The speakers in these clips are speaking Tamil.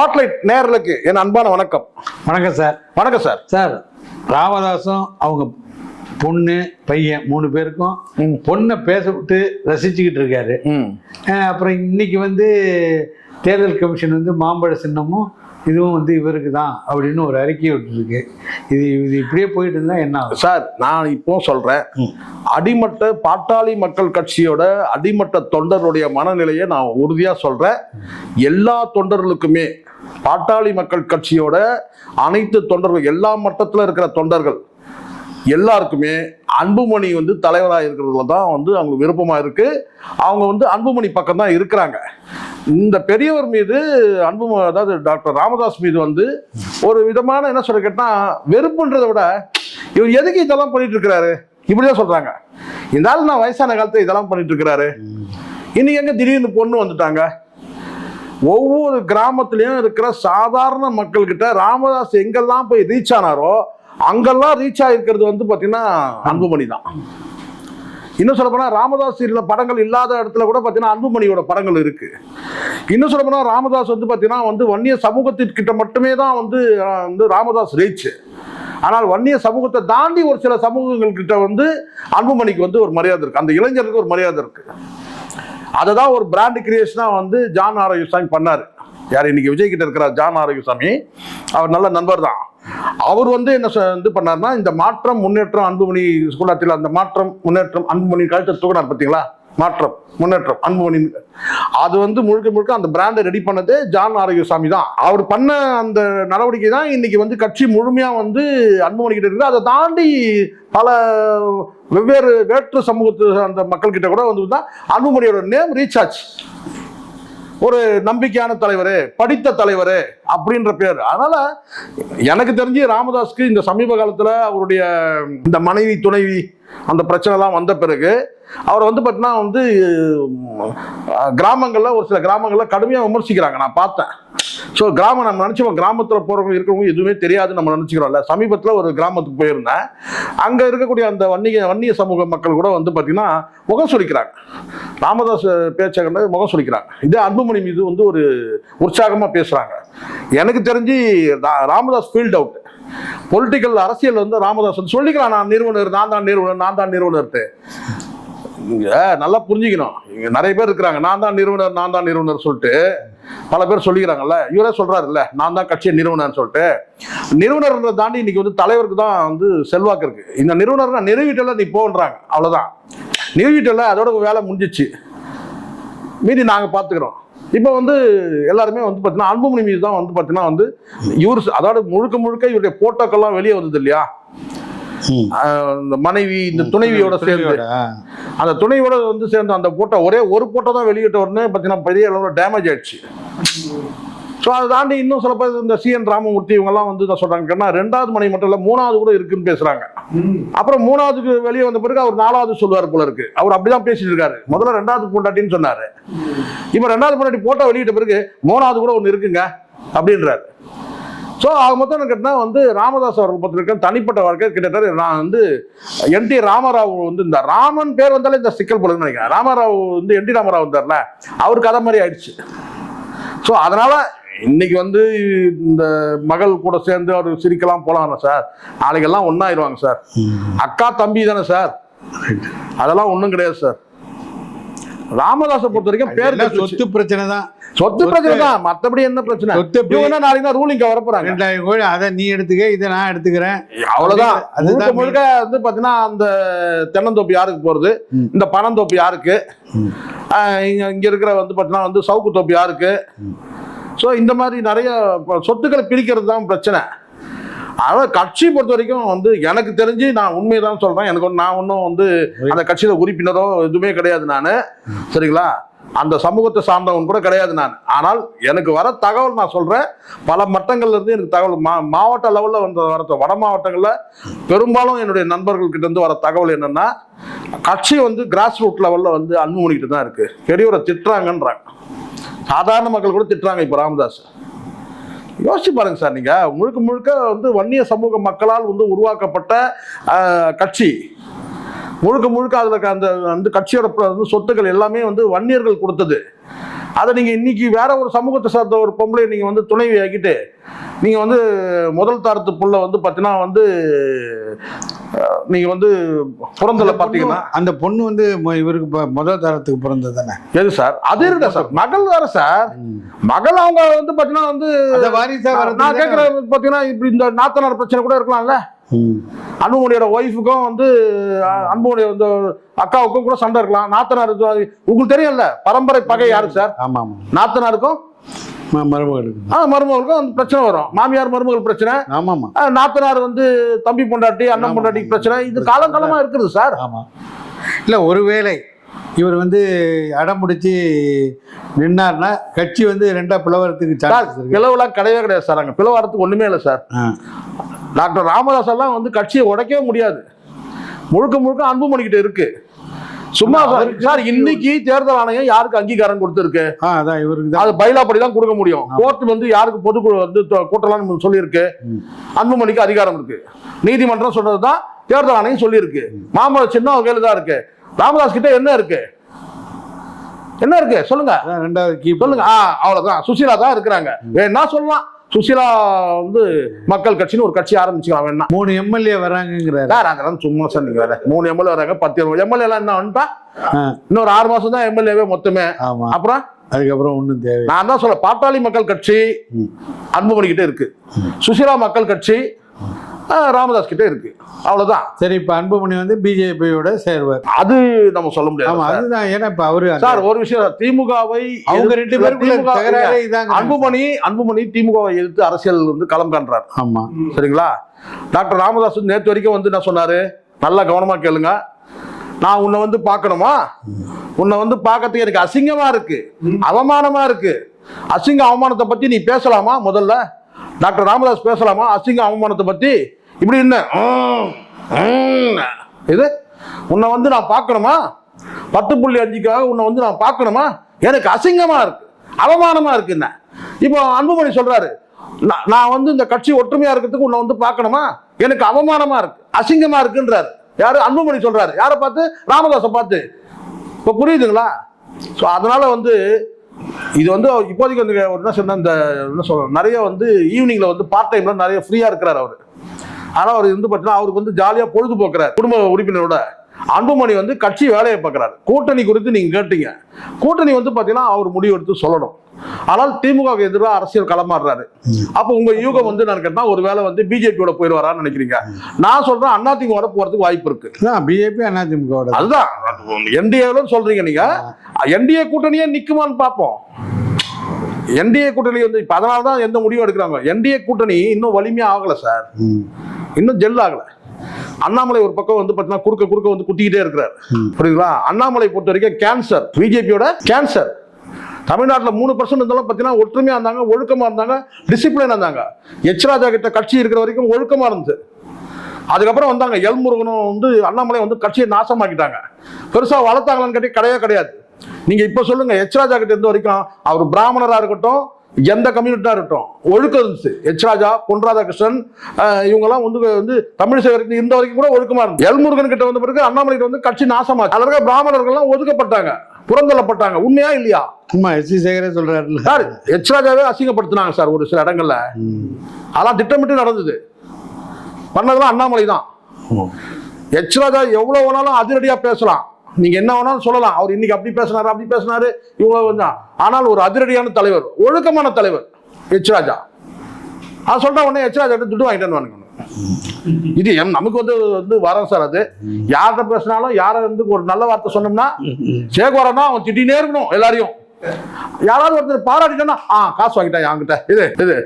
ஸ்பாட்லைட் நேரலுக்கு என் அன்பான வணக்கம். வணக்கம் சார். வணக்கம் சார். சார் ராமதாசும் அவங்க பொண்ணு பையன் மூணு பேருக்கும். பொண்ணை பேச விட்டு ரசிச்சுக்கிட்டு இருக்காரு. அப்புறம் இன்னைக்கு வந்து தேர்தல் கமிஷன் வந்து மாம்பழ சின்னமும் இதுவும் வந்து இவருக்கு தான் அப்படின்னு ஒரு அறிக்கை விட்டுருக்கு. இது இது இப்படியே போயிட்டு இருந்தா என்ன ஆகும்? சார் நான் இப்போ சொல்றேன். அடிமட்ட பாட்டாளி மக்கள் கட்சியோட அடிமட்ட தொண்டருடைய மனநிலையை நான் உறுதியா சொல்றேன். எல்லா தொண்டர்களுக்குமே பாட்டாளி மக்கள் கட்சியோட அனைத்து தொண்டர்கள் எல்லா மட்டத்தில் இருக்கிற தொண்டர்கள் எல்லாருக்குமே அன்புமணி வந்து தலைவராக இருக்கிறதுல தான் வந்து அவங்க விருப்பமா இருக்கு. அவங்க வந்து அன்புமணி பக்கம் தான் இருக்கிறாங்க. இந்த பெரியவர் மீது அன்பு அதாவது டாக்டர் ராமதாஸ் மீது வந்து ஒரு விதமான என்ன சொல்ல கேட்டா வெறுப்புன்றதை விட இவர் எதுக்கு இதெல்லாம் பண்ணிட்டு இருக்கிறாரு? இப்படிதான் சொல்றாங்க. இந்த ஆள் நான் வயசான காலத்துல இதெல்லாம் பண்ணிட்டு இருக்கிறாரு. இன்னைக்கு எங்க திடீர்னு பொண்ணு வந்துட்டாங்க. ஒவ்வொரு கிராமத்துலேயும் இருக்கிற சாதாரண மக்கள்கிட்ட ராமதாஸ் எங்கெல்லாம் போய் ரீச் ஆனாரோ அங்கெல்லாம் ரீச் ஆகிருக்கிறது வந்து பார்த்தீங்கன்னா அன்புமணி தான். இன்னும் சொல்ல போனால் ராமதாஸ் இல்லை படங்கள் இல்லாத இடத்துல கூட பார்த்தீங்கன்னா அன்புமணியோட படங்கள் இருக்கு. இன்னும் சொல்ல போனால் ராமதாஸ் வந்து பார்த்தீங்கன்னா வந்து வன்னிய சமூகத்திற்கிட்ட மட்டுமே தான் வந்து வந்து ராமதாஸ் ரீச் ஆனால் வன்னிய சமூகத்தை தாண்டி ஒரு சில சமூகங்கள்கிட்ட வந்து அன்புமணிக்கு வந்து ஒரு மரியாதை இருக்கு. அந்த இளைஞருக்கு ஒரு மரியாதை இருக்கு. அதை தான் ஒரு பிராண்ட் கிரியேஷனாக வந்து ஜான் ஆரோக்கியசாமி பண்ணார். யார் இன்னைக்கு விஜய் கிட்ட இருக்கிற ஜான் ஆரோக்கியசாமி? அவர் நல்ல நண்பர் தான். அவர் வந்து என்ன சொ- இது பண்ணாருன்னா இந்த மாற்றம் முன்னேற்றம் அன்புமணி ஸ்கூலாத்தில் அந்த மாற்றம் முன்னேற்றம் அன்புமணி கழுத்தை தூக்கினார் பார்த்தீங்களா மாற்றம் முன்னேற்றம் அன்புமணி. அது வந்து முழுக்க முழுக்க அந்த பிராண்டை ரெடி பண்ணது ஜான் ஆரோக்கியசாமி தான். அவர் பண்ண அந்த நடவடிக்கை தான் இன்னைக்கு வந்து கட்சி முழுமையாக வந்து அன்புமணி கிட்ட இருக்குது. அதை தாண்டி பல வெவ்வேறு வேற்று சமூகத்து அந்த மக்கள் கிட்ட கூட வந்து தான் அன்புமணியோட நேம் ரீச் ஆச்சு. ஒரு நம்பிக்கையான தலைவர் படித்த தலைவர் அப்படின்ற பேர். அதனால எனக்கு தெரிஞ்சு ராமதாஸ்க்கு இந்த சமீப காலத்தில் அவருடைய இந்த மனைவி துணைவி அந்த பிரச்சனைலாம் வந்த பிறகு அவர் வந்து பார்த்தீங்கன்னா வந்து கிராமங்களில் ஒரு சில கிராமங்களில் கடுமையாக விமர்சிக்கிறாங்க. நான் பார்த்தேன். ஸோ கிராமம் நம்ம நினச்சோம் கிராமத்தில் போகிறவங்க இருக்கிறவங்க எதுவுமே தெரியாது நம்ம நினச்சிக்கிறோம்ல. சமீபத்தில் ஒரு கிராமத்துக்கு போயிருந்தேன். அங்கே இருக்கக்கூடிய அந்த வன்னிய வன்னிய சமூக மக்கள் கூட வந்து பார்த்திங்கன்னா முகம் சுளிக்கிறாங்க. ராமதாஸ் பேச்சை கண்டு முகம் சுழிக்கிறாங்க இதே அன்புமணி மீது வந்து ஒரு உற்சாகமாக பேசுகிறாங்க எனக்கு தெரிஞ்சு ரா- ராமதாஸ் ஃபீல்ட் அவுட் பொலிட்டிக்கல் அரசியல் வந்து ராமதாஸ் சொல்லிக்கலாம் நான் நிறுவனர் நான் தான் நிறுவனர் நான் தான் நிறுவனர்ட்டு இங்க நல்லா புரிஞ்சுக்கணும். இங்கே நிறைய பேர் இருக்கிறாங்க நான் தான் நிறுவனர் நான் தான் நிறுவனர் சொல்லிட்டு பல பேர் சொல்லிக்கிறாங்கல்ல இவரே சொல்றாருல்ல நான் தான் கட்சியை நிறுவனர்னு சொல்லிட்டு. நிறுவனர்ன்றதை தாண்டி இன்னைக்கு வந்து தலைவருக்கு தான் வந்து செல்வாக்கு இருக்குது இந்த நிறுவனர் நிறுவிட்டல நீ போன்றாங்க அவ்வளோதான் நிறுவிட்டல அதோட வேலை முடிஞ்சிச்சு. மீதி நாங்கள் பார்த்துக்கிறோம். இப்போ வந்து எல்லாருமே வந்து பார்த்தீங்கன்னா அன்புமணி மீது தான் வந்து பார்த்தீங்கன்னா வந்து இவர் அதாவது முழுக்க முழுக்க இவருடைய போட்டோக்கெல்லாம் வெளியே வந்தது இல்லையா? இந்த மனைவி இந்த துணைவியோட சேர்ந்து. துணைவியோட, அந்த துணையோட வந்து சேர்ந்து அந்த போட்டோ ஒரே ஒரு போட்டோ தான் வெளியிட்ட உடனே பார்த்தீங்கன்னா பெரிய அளவில் டேமேஜ் ஆயிடுச்சு. ஸோ அதை தாண்டி இன்னும் சில பேர் இந்த சிஎன் ராமமூர்த்தி இவங்கெல்லாம் வந்து என்ன சொல்றாங்கன்னா ரெண்டாவது மனைவி மட்டும் இல்லை மூணாவது கூட இருக்குன்னு பேசுகிறாங்க அப்புறம் மூணாவதுக்கு வெளியே வந்த பிறகு அவர் நாலாவது சொல்லுவார் போல இருக்கு. அவர் அப்படிதான் பேசிட்டு இருக்காரு. முதல்ல ரெண்டாவது பொண்டாட்டின்னு சொன்னார். இப்போ ரெண்டாவது பொண்டாட்டி போட்டோ வெளியிட்ட பிறகு மூணாவது கூட ஒன்று இருக்குங்க அப்படின்றாரு. ஸோ அவங்க மொத்தம் என்ன கேட்டா வந்து ராமதாஸ் அவர்கள் பொறுத்திருக்க தனிப்பட்ட வாழ்க்கை கிட்டத்தட்ட நான் வந்து என் டி ராமராவ் வந்து இந்த ராமன் பேர் வந்தாலே இந்த சிக்கல் போலன்னு நினைக்கிறேன். ராமராவ் வந்து என் டி ராமராவ் வந்தார்ல அவருக்கு அதை மாதிரி ஆயிடுச்சு. ஸோ அதனால இன்னைக்கு வந்து இந்த மகள் கூட சேர்ந்து அவர் சிரிக்கலாம் போலாம் சார். நாளைக்கெல்லாம் ஒன்றாயிருவாங்க சார். அக்கா தம்பி தானே சார். அதெல்லாம் ஒன்றும் கிடையாது சார். ராமதாஸை பொறுத்த வரைக்கும் பேர் சொத்து பிரச்சனை தான். சொத்து பிரச்சனை தான். மத்தபடி என்ன பிரச்சனை? சொத்து என்ன நாளைக்கு தான் ரூலிங்க வரப்போறாங்க ரெண்டாயிரம் கோடி அதை நீ எடுத்துக்க இதை நான் எடுத்துக்கிறேன். அவ்வளவுதான். முழுக்க முழுக்க வந்து பாத்தீங்கன்னா அந்த தென்னந்தோப்பு யாருக்கு போறது? ம். இந்த பனந்தோப்பு யாருக்கு? இங்க இங்க இருக்கிற வந்து பாத்தீங்கன்னா வந்து சவுக்கு தோப்பு யாருக்கு? ஸோ இந்த மாதிரி நிறைய சொத்துக்களை பிரிக்கிறது தான் பிரச்சனை. அதாவது கட்சி பொறுத்த வரைக்கும் வந்து எனக்கு தெரிஞ்சு நான் உண்மையை தான் சொல்றேன். எனக்கு நான் ஒன்றும் வந்து அந்த கட்சியில உறுப்பினரோ எதுவுமே கிடையாது நான். சரிங்களா? அந்த சமூகத்தை சார்ந்தவன் கூட கிடையாது நான். ஆனால் எனக்கு வர தகவல் நான் சொல்றேன். பல மட்டங்கள்ல இருந்து எனக்கு தகவல் மா மாவட்ட லெவலில் வந்து வர வட மாவட்டங்களில் பெரும்பாலும் என்னுடைய நண்பர்கள் கிட்ட இருந்து வர தகவல் என்னன்னா கட்சி வந்து கிராஸ் ரூட் லெவலில் வந்து அன்புமணிக்கிட்டு தான் இருக்கு. பெரியவரை திட்டுறாங்கன்றாங்க. சாதாரண மக்கள் கூட திட்டுறாங்க இப்போ ராமதாஸ். யோசிச்சு பாருங்க சார் நீங்க. முழுக்க முழுக்க வந்து வன்னிய சமூக மக்களால் வந்து உருவாக்கப்பட்ட கட்சி. முழுக்க முழுக்க அதில் அந்த வந்து கட்சியோட வந்து சொத்துக்கள் எல்லாமே வந்து வன்னியர்கள் கொடுத்தது. அதை நீங்கள் இன்னைக்கு வேற ஒரு சமூகத்தை சார்ந்த ஒரு பொம்பளை நீங்கள் வந்து துணைவி ஆக்கிட்டு நீங்கள் வந்து முதல் தரத்து புள்ள வந்து பார்த்தீங்கன்னா வந்து நீங்க வந்து பிறந்தல பாத்தீங்கன்னா அந்த பொண்ணு வந்து இவருக்கு முதல் தரத்துக்கு பிறந்தது தானே? எது சார்? அது இருக்கா சார்? மகள் வேற சார்? மகள் அவங்க வந்து பாத்தீங்கன்னா வந்து வாரிசா நான் கேட்கறது பாத்தீங்கன்னா இப்படி இந்த நாத்தனார் பிரச்சனை கூட இருக்கலாம்ல. அன்புமணியோட ஒய்ஃபுக்கும் வந்து அன்புமணி வந்து அக்காவுக்கும் கூட சண்டை இருக்கலாம். நாத்தனார் உங்களுக்கு தெரியும்ல பரம்பரை பகை யாருக்கு சார்? ஆமா நாத்தனாருக்கும் மருமகளுக்கு ஆ, மருமகளுக்கும் அந்த பிரச்சனை வரும். மாமியார் மருமகள் பிரச்சனை. ஆமாமா நாத்தனார் வந்து தம்பி பொண்டாட்டி அண்ணன் ஆமா, பொண்டாட்டி ஆமா. பிரச்சனை. இது காலங்காலமா இருக்குது சார். ஆமா. இல்ல ஒருவேளை இவர் வந்து அடம் பிடிச்சி நின்னார்னா கட்சி வந்து ரெண்டா பிளவரத்துக்கு சார் பிளவுலாம் கிடையவே கிடையாது சார். அங்க பிளவாரத்துக்கு ஒண்ணுமே இல்லை சார். டாக்டர் ராமதாஸ் எல்லாம் வந்து கட்சியை உடைக்கவே முடியாது. முழுக்க முழுக்க அன்புமணிக்கிட்ட இருக்கு. சும்மா சார், இன்னைக்கு தேர்தல் ஆணையம் யாருக்கு அங்கீகாரம் கொடுத்திருக்கு? ஆ அதான் இவருக்கு தான். அது கொடுக்க முடியும். கோர்ட் வந்து யாருக்கு பொதுக்குழு வந்து கூட்டலாம்னு சொல்லியிருக்கு. அன்புமணிக்கு அதிகாரம் இருக்கு. நீதிமன்றம் சொல்றது தான் தேர்தல் ஆணையம் சொல்லியிருக்கு. மாமல்ல சின்ன கையில தான் இருக்கு. ராமதாஸ் கிட்ட என்ன இருக்கு? என்ன இருக்கு? சொல்லுங்க. ரெண்டாவது சொல்லுங்க. ஆ அவ்வளவுதான். சுசீலா தான் இருக்கிறாங்க. வேணா சொல்லலாம். சுசீலா வந்து மக்கள் கட்சின்னு ஒரு கட்சி ஆரம்பிச்சுக்கலாம் வேணா. மூணு எம்எல்ஏ வராங்கங்கிறாரு. சார் அதெல்லாம் சும்மா சார் நீங்க வேற. மூணு எம்எல்ஏ வராங்க பத்து எம்எல்ஏ. எல்லாம் என்ன வந்துட்டா இன்னொரு ஆறு மாசம் தான் எம்எல்ஏவே மொத்தமே. அப்புறம்? அதுக்கப்புறம் ஒண்ணும் தேவை நான் தான் சொல்ல பாட்டாளி மக்கள் கட்சி ம். அன்புமணி கிட்ட இருக்கு சுசீலா மக்கள் கட்சி ராமதாஸ் கிட்ட இருக்கு. அவ்வளவுதான். சரி இப்ப அன்புமணி வந்து பிஜேபியோட சேர்வார். அது நம்ம சொல்ல முடியாது ஆமா. அதுதான். ஏன்னா இப்ப அவரு சார் ஒரு விஷயம் திமுகவை அவங்க ரெண்டு பேருக்குள்ள அன்புமணி அன்புமணி திமுகவை எதிர்த்து அரசியல் வந்து களம் காண்றார். ஆமா. சரிங்களா? டாக்டர் ராமதாஸ் நேத்து வரைக்கும் வந்து என்ன சொன்னாரு? நல்லா கவனமா கேளுங்க. நான் உன்னை வந்து பார்க்கணுமா? உன்னை வந்து பார்க்கறதுக்கு எனக்கு அசிங்கமா இருக்கு. அவமானமா இருக்கு. அசிங்க அவமானத்தை பத்தி நீ பேசலாமா முதல்ல? டாக்டர் ராமதாஸ் பேசலாமா? அசிங்க அவமானத்தை பத்தி இப்படி என்ன? இது உன்னை வந்து நான் பார்க்கணுமா? பத்து புள்ளி அஞ்சுக்காக உன்னை வந்து நான் பார்க்கணுமா? எனக்கு அசிங்கமா இருக்கு. அவமானமா இருக்கு என்ன? இப்போ அன்புமணி சொல்றாரு நான் நான் வந்து இந்த கட்சி ஒற்றுமையா இருக்கிறதுக்கு உன்னை வந்து பார்க்கணுமா? எனக்கு அவமானமா இருக்கு அசிங்கமா இருக்குன்றாரு. யாரு? அன்புமணி சொல்றாரு. யாரை பார்த்து? ராமதாஸை பார்த்து. இப்போ புரியுதுங்களா? ஸோ அதனால வந்து இது வந்து இப்போதைக்கு வந்து என்ன சொன்ன இந்த என்ன சொல்ற நிறைய வந்து ஈவினிங்ல வந்து பார்ட் டைம்ல நிறைய ஃப்ரீயா இருக்கிறார் அவர். ஆனால் அவர் வந்து பார்த்தீங்கன்னா அவருக்கு வந்து ஜாலியாக பொழுதுபோக்குறார். குடும்ப உறுப்பினரோட. அன்புமணி வந்து கட்சி வேலையை பார்க்குறாரு. கூட்டணி குறித்து நீங்கள் கேட்டீங்க. கூட்டணி வந்து பார்த்தீங்கன்னா அவர் முடிவு எடுத்து சொல்லணும். ஆனால் திமுகவுக்கு எதிராக அரசியல் களமாடுறாரு. அப்போ உங்க யூகம் வந்து நான் கேட்டா ஒருவேளை வந்து பிஜேபியோட போயிடுவாரான்னு நினைக்கிறீங்க. நான் சொல்றேன் அண்ணா திமுக போறதுக்கு வாய்ப்பு இருக்கு. பிஜேபி அதிமுகவோட அதுதான். என்டிஏல சொல்றீங்க நீங்க. என்டிஏ கூட்டணியே நிக்குமான்னு பார்ப்போம். என்டிஏ கூட்டணி வந்து இப்ப அதனால தான் எந்த முடிவும் எடுக்கிறாங்க. என்டிஏ கூட்டணி இன்னும் வலிமையா ஆகல சார். இன்னும் ஜெல் ஆகல. அண்ணாமலை ஒரு பக்கம் வந்து பார்த்தீங்கன்னா குறுக்க குறுக்க வந்து குத்திக்கிட்டே இருக்கிறார். புரியுதுங்களா? அண்ணாமலை பொறுத்த வரைக்கும் கேன்சர் பிஜேபியோட கேன்சர் தமிழ்நாட்டில் மூணு பர்சன்ட் இருந்தாலும் பார்த்தீங்கன்னா ஒற்றுமையா இருந்தாங்க ஒழுக்கமா இருந்தாங்க டிசிப்ளினா இருந்தாங்க. எச் ராஜா கிட்ட கட்சி இருக்கிற வரைக்கும் ஒழுக்கமா இருந்துச்சு. அதுக்கப்புறம் வந்தாங்க எல் முருகனும் வந்து அண்ணாமலை வந்து கட்சியை நாசமாக்கிட்டாங்க. பெருசா வளர்த்தாங்களான்னு கேட்டி கிடையவே கிடையாது. நீங்க இப்ப சொல்லுங்க எச் ராஜா கிட்ட இருந்த வரைக்கும் அவர் பிராமணரா இருக்கட்டும் எந்த கம்யூனிட்டா இருக்கட்டும் ஒழுக்கம் இருந்துச்சு. எச் ராஜா பொன் ராதாகிருஷ்ணன் இவங்கெல்லாம் வந்து வந்து தமிழிசை இருந்த வரைக்கும் கூட ஒழுக்கமா இருந்துச்சு. எல் முருகன் கிட்ட வந்த பிறகு அண்ணாமலை வந்து கட்சி நாசமாச்சு. இருக்க பிராமணர்கள்லாம் ஒதுக்கப்பட்டாங்க புறந்தள்ளப்பட்டாங்க. உண்மையா இல்லையா? ஆமா எஸ் சி சேகரே சொல்றாருல்ல. சார் எச் ராஜாவே அசிங்கப்படுத்தினாங்க சார் ஒரு சில இடங்கள்ல. அதெல்லாம் திட்டமிட்டு நடந்தது. பண்ணதெல்லாம் அண்ணாமலை தான். எச் ராஜா எவ்வளவு வேணாலும் அதிரடியா பேசலாம். நீங்க என்ன வேணாலும் சொல்லலாம். அவர் இன்னைக்கு அப்படி பேசினாரு அப்படி பேசினாரு. இவ்வளவு ஆனால் ஒரு அதிரடியான தலைவர் ஒழுக்கமான தலைவர் எச் ராஜா அது சொல்ற உடனே எச் ராஜா துட்டு வாங்கிட்டேன்னு இது எம் நமக்கு வந்து வந்து வரோம் சார் அது. யார்கிட்ட பேசினாலும் யாரை வந்து ஒரு நல்ல வார்த்தை சொன்னோம்னா சேகோரனா அவன் திட்டினே இருக்கணும் எல்லாரையும். யாராவது ஒருத்தர் பாராட்டிட்டா ஆ காசு வாங்கிட்டான் என்கிட்ட. இது இது.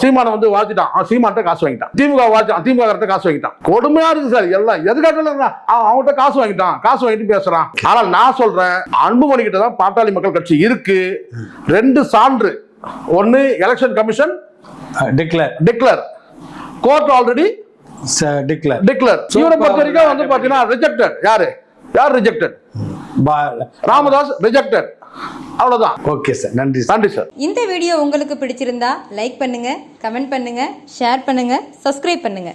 சீமானை வந்து வாழ்த்திட்டான். சீமான்ட்ட காசு வாங்கிட்டான். திமுக வாழ்த்தான் திமுக காசு வாங்கிட்டான். கொடுமையா இருக்கு சார் எல்லாம். எதுக்காட்டாலும் அவன்கிட்ட காசு வாங்கிட்டான். காசு வாங்கிட்டு பேசுறான். ஆனால் நான் சொல்றேன் அன்புமணி கிட்ட தான் பாட்டாளி மக்கள் கட்சி இருக்கு. ரெண்டு சான்று. ஒன்னு election commission declare. Declare. Court already declare. Declare. இவரை பொறுத்த வரைக்கும் வந்து பாத்தீங்கன்னா ரிஜெக்டட் யாரு? யார் ரிஜெக்டட் ராமதாஸ் ரிஜெக்டட் அவ்வளவுதான். ஓகே சார் நன்றி நன்றி சார் இந்த வீடியோ உங்களுக்கு பிடிச்சிருந்தா லைக் பண்ணுங்க கமெண்ட் பண்ணுங்க ஷேர் பண்ணுங்க சப்ஸ்கிரைப் பண்ணுங்க.